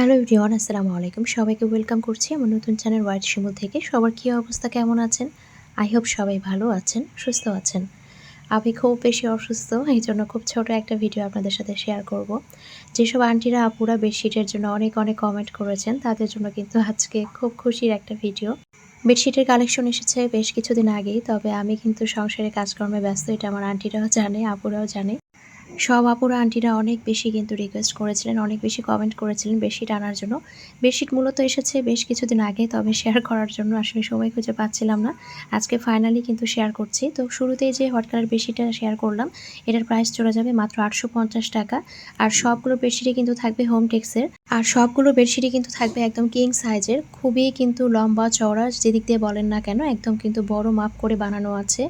Hello everyone, আসসালামু আলাইকুম। সবাইকে ওয়েলকাম করছি আমার নতুন চ্যানেল হোয়াইট শিমুল থেকে। সবার কী অবস্থা, কেমন আছেন? আই হোপ সবাই ভালো আছেন, সুস্থ আছেন। আমি খুব বেশি অসুস্থ এই জন্য খুব ছোট একটা ভিডিও আপনাদের সাথে শেয়ার করব। যেসব আন্টিরা, আপুরা বেডশিটের জন্য অনেক অনেক কমেন্ট করেছেন, তাদের জন্য কিন্তু আজকে খুব খুশির একটা ভিডিও। বেডশিটের কালেকশন এসেছে বেশ কিছুদিন আগেই, তবে আমি কিন্তু সংসারে কাজকর্মে ব্যস্ত, এটা আমার আন্টিরাও জানে, আপুরাও জানে। সব আপুরা, আন্টিরা অনেক বেশি কিন্তু রিকোয়েস্ট করেছিলেন, অনেক বেশি কমেন্ট করেছিলেন বেডশিট আনার জন্য। বেডশিট মূলত এসেছে বেশ কিছুদিন আগে, তবে শেয়ার করার জন্য আসলে সময় খুঁজে পাচ্ছিলাম না। আজকে ফাইনালি কিন্তু শেয়ার করছি। তো শুরুতেই যে হোয়াইট কালার বেডশিটটা শেয়ার করলাম, এটার প্রাইস চলে যাবে মাত্র আটশো পঞ্চাশ টাকা। আর সবগুলো বেডশিটে কিন্তু থাকবে হোম টেক্সের আর সবগুলো বেডশিটই কিন্তু থাকবে একদম কিং সাইজের খুবই কিন্তু লম্বা চওড়া, যেদিক দিয়ে বলেন না কেন, একদম কিন্তু বড় মাপ করে বানানো আছে।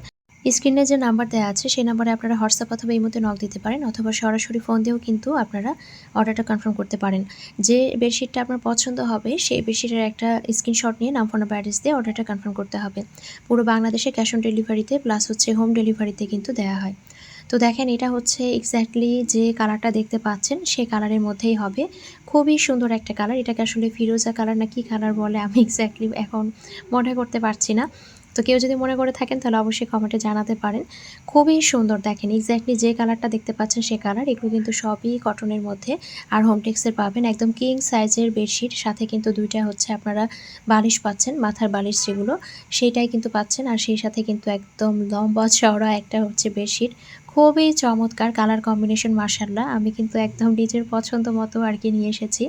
স্ক্রিনে যে নাম্বার দেওয়া আছে, সেই নাম্বারে আপনারা হোয়াটসঅ্যাপ অথবা এই মধ্যে নক দিতে পারেন অথবা সরাসরি ফোন দিয়েও কিন্তু আপনারা অর্ডারটা কনফার্ম করতে পারেন। যে বেডশিটটা আপনার পছন্দ হবে, সেই বেডশিটের একটা স্ক্রিনশট নিয়ে নাম ফোন অ্যাড্রেস দিয়ে অর্ডারটা কনফার্ম করতে হবে। পুরো বাংলাদেশে ক্যাশ অন ডেলিভারিতে প্লাস হচ্ছে হোম ডেলিভারিতে কিন্তু দেওয়া হয়। তো দেখেন, এটা হচ্ছে এক্স্যাক্টলি যে কালারটা দেখতে পাচ্ছেন, সেই কালারের মধ্যেই হবে। খুবই সুন্দর একটা কালার এটাকে আসলে ফিরোজা কালার না কি কালার বলে আমি এক্স্যাক্টলি এখন মনে করতে পারছি না। তো কেউ যদি মনে করে থাকেন, তাহলে অবশ্যই কমেন্টে জানাতে পারেন। খুবই সুন্দর দেখেন এক্স্যাক্টলি যে কালারটা দেখতে পাচ্ছেন সে কালার এগুলো কিন্তু সবই কটনের মধ্যে। আর হোমটেক্সের পাবেন একদম কিং সাইজের বেডশিট সাথে কিন্তু দুইটা হচ্ছে আপনারা বালিশ পাচ্ছেন, মাথার বালিশ যেগুলো, সেইটাই কিন্তু পাচ্ছেন। আর সেই সাথে কিন্তু একদম লম্বা চওড়া একটা হচ্ছে বেডশিট খুবই চমৎকার কালার কম্বিনেশন মার্শাল্লাহ আমি কিন্তু একদম নিজের পছন্দ মতো আর কি নিয়ে এসেছি।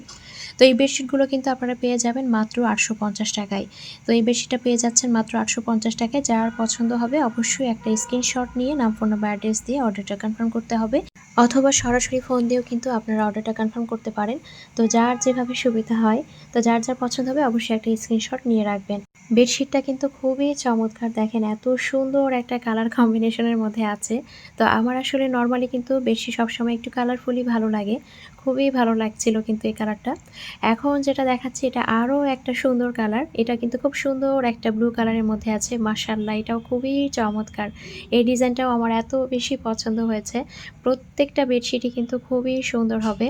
তো এই বেডশিটগুলো কিন্তু আপনারা পেয়ে যাবেন মাত্র আটশো পঞ্চাশ টাকায়। তো এই বেডশিটটা পেয়ে যাচ্ছেন মাত্র আটশো পঞ্চাশ টাকায়। যার পছন্দ হবে অবশ্যই একটা স্ক্রিনশট নিয়ে নাম ফোন নাম্বার অ্যাড্রেস দিয়ে অর্ডারটা কনফার্ম করতে হবে। অথবা সরাসরি ফোন দিয়েও কিন্তু আপনারা অর্ডারটা কনফার্ম করতে পারেন। তো যার যেভাবে সুবিধা হয়, তো যার যার পছন্দ হবে অবশ্যই একটা স্ক্রিনশট নিয়ে রাখবেন। বেডশিটটা কিন্তু খুবই চমৎকার। দেখেন এত সুন্দর একটা কালার কম্বিনেশনের মধ্যে আছে। তো আমার আসলে নর্মালি কিন্তু বেডশিট সবসময় একটু কালারফুলই ভালো লাগে। খুবই ভালো লাগছিল কিন্তু এই কালারটা এখন যেটা দেখাচ্ছি, এটা আরও একটা সুন্দর কালার এটা কিন্তু খুব সুন্দর একটা ব্লু কালারের মধ্যে আছে। মার্শাল্লাহ এটাও খুবই চমৎকার। এই ডিজাইনটাও আমার এত বেশি পছন্দ হয়েছে। প্রত্যেকটা বেডশিটই কিন্তু খুবই সুন্দর হবে।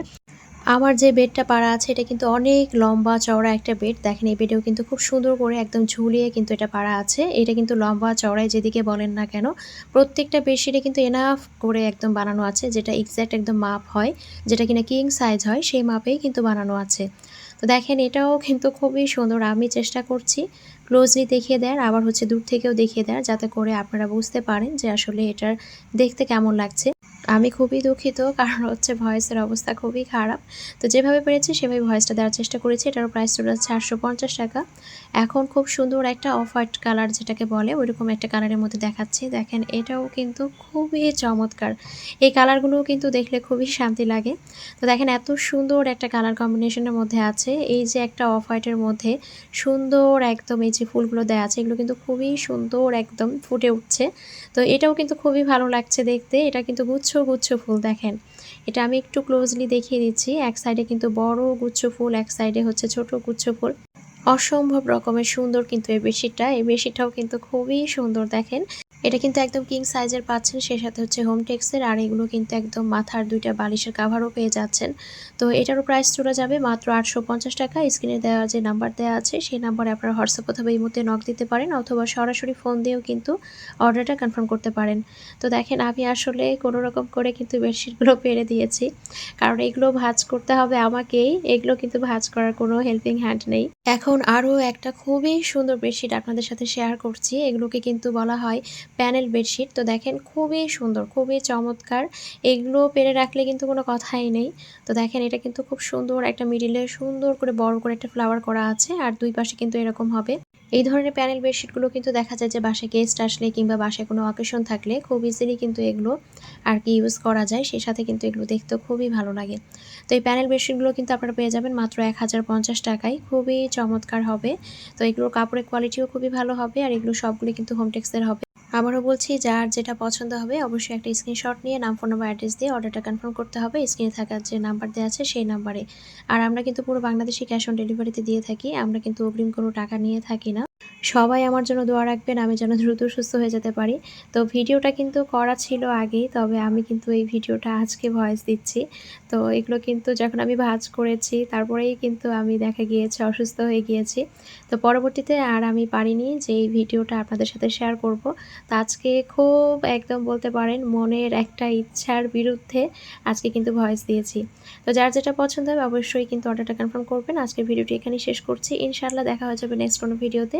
আমার যে বেডটা পাড়া আছে, এটা কিন্তু অনেক লম্বা, চওড়া একটা বেড। দেখেন, এই বেডেও কিন্তু খুব সুন্দর করে একদম ঝুলিয়ে কিন্তু এটা পাড়া আছে। এটা কিন্তু লম্বা, চওড়ায় যেদিকে বলেন না কেন, প্রত্যেকটা বেডশিটে কিন্তু এনাফ করে একদম বানানো আছে, যেটা এক্স্যাক্ট একদম মাপ হয়, যেটা কিনা কিং সাইজ হয়, সেই মাপেই কিন্তু বানানো আছে। তো দেখেন, এটাও কিন্তু খুবই সুন্দর, আমি চেষ্টা করছি। ক্লোজলি দেখিয়ে দেন আবার হচ্ছে দূর থেকেও দেখিয়ে দেন যাতে করে আপনারা বুঝতে পারেন যে আসলে এটার দেখতে কেমন লাগছে। আমি খুবই দুঃখিত, কারণ হচ্ছে ভয়েসের অবস্থা খুবই খারাপ। তো যেভাবে পেরেছি সেভাবে ভয়েসটা দেওয়ার চেষ্টা করেছি। এটারও প্রাইস চলে যাচ্ছে আটশো পঞ্চাশ টাকা। এখন খুব সুন্দর একটা অফ হোয়াইট কালার যেটাকে বলে, ওইরকম একটা কালারের মধ্যে দেখাচ্ছি। দেখেন, এটাও কিন্তু খুবই চমৎকার। এই কালারগুলোও কিন্তু দেখলে খুবই শান্তি লাগে। তো দেখেন, এত সুন্দর একটা কালার কম্বিনেশনের মধ্যে আছে। এই যে একটা অফ হোয়াইটের মধ্যে সুন্দর একদম এই যে ফুলগুলো দেওয়া আছে, এগুলো কিন্তু খুবই সুন্দর একদম ফুটে উঠছে। তো এটাও কিন্তু খুবই ভালো লাগছে দেখতে। এটা কিন্তু গুচ্ছ গুচ্ছ গুচ্ছ ফুল দেখেন। এটা আমি একটু ক্লোজলি দেখিয়ে দিচ্ছি। এক সাইডে কিন্তু বড় গুচ্ছ ফুল, এক সাইডে হচ্ছে ছোট গুচ্ছ ফুল। অসম্ভব রকমের সুন্দর কিন্তু এই বেশিটা। এই বেশিটাও কিন্তু খুবই সুন্দর দেখেন। এটা কিন্তু একদম কিং সাইজের পাচ্ছেন সে সাথে হচ্ছে হোম টেক্সের আর এগুলো কিন্তু একদম মাথার দুইটা বালিশের কাভারও পেয়ে যাচ্ছেন। তো এটারও প্রাইস চলে যাবে মাত্র আটশো পঞ্চাশ টাকা। স্ক্রিনে দেওয়া যে নাম্বার দেওয়া আছে, সেই নাম্বারে আপনারা হোয়াটসঅ্যাপ অথবা এই মুহূর্তে নক দিতে পারেন, অথবা সরাসরি ফোন দিয়েও কিন্তু অর্ডারটা কনফার্ম করতে পারেন। তো দেখেন, আমি আসলে কোনো রকম করে কিন্তু বেডশিটগুলো পেরে দিয়েছি। কারণ এগুলো ভাজ করতে হবে আমাকেই, এগুলো কিন্তু ভাজ করার কোনো হেল্পিং হ্যান্ড নেই। এখন আরও একটা খুবই সুন্দর বেডশিট আপনাদের সাথে শেয়ার করছি। এগুলোকে কিন্তু বলা হয় প্যানেল বেডশিট। তো দেখেন খুবই সুন্দর, খুবই চমৎকার। এগুলো পেরে রাখলে কিন্তু কোনো কথাই নেই। তো দেখেন এটা কিন্তু খুব সুন্দর একটা মিডিলে সুন্দর করে বড় করে একটা ফ্লাওয়ার করা আছে আর দুই পাশে কিন্তু এরকম হবে। এই ধরনের প্যানেল বেডশিটগুলো কিন্তু দেখা যায় যে বাসায় গেস্ট আসলে কিংবা বাসায় কোনো অকেশন থাকলে খুব ইজিলি কিন্তু এগুলো আর কি ইউজ করা যায়। সেই সাথে কিন্তু এগুলো দেখতেও খুবই ভালো লাগে। তো এই প্যানেল বেডশিটগুলো কিন্তু আপনারা পেয়ে যাবেন মাত্র এক হাজার পঞ্চাশ টাকায়। খুবই চমৎকার হবে। তো এগুলোর কাপড়ের কোয়ালিটিও খুবই ভালো হবে আর এগুলো সবগুলো কিন্তু হোমটেক্সের হবে। আবারও বলছি, যার যেটা পছন্দ হবে অবশ্যই একটা স্ক্রিনশট নিয়ে নাম ফোন নাম্বার অ্যাড্রেস দিয়ে অর্ডারটা কনফার্ম করতে হবে। স্ক্রিনে থাকা যে নাম্বার দেওয়া আছে সেই নাম্বারে আর আমরা কিন্তু পুরো বাংলাদেশে ক্যাশ অন ডেলিভারিতে দিয়ে থাকি, আমরা কিন্তু অগ্রিম কোনো টাকা নিয়ে থাকি না। সবাই আমার জন্য দোয়া রাখবেন, আমি যেন দ্রুত সুস্থ হয়ে যেতে পারি। তো ভিডিওটা কিন্তু করা ছিল আগেই, তবে আমি কিন্তু এই ভিডিওটা আজকে ভয়েস দিচ্ছি। তো এগুলো কিন্তু যখন আমি ভাজ করেছি, তারপরেই কিন্তু আমি দেখা গিয়েছে অসুস্থ হয়ে গিয়েছি। তো পরবর্তীতে আর আমি পারিনি যে এই ভিডিওটা আপনাদের সাথে শেয়ার করব। তো আজকে খুব একদম বলতে পারেন মনের একটা ইচ্ছার বিরুদ্ধে আজকে কিন্তু ভয়েস দিয়েছি। তো যার যেটা পছন্দ হবে অবশ্যই কিন্তু অর্ডারটা কনফার্ম করবেন। আজকের ভিডিওটি এখানেই শেষ করছি। ইনশাআল্লাহ দেখা হয়ে যাবে নেক্সট কোনো ভিডিওতে।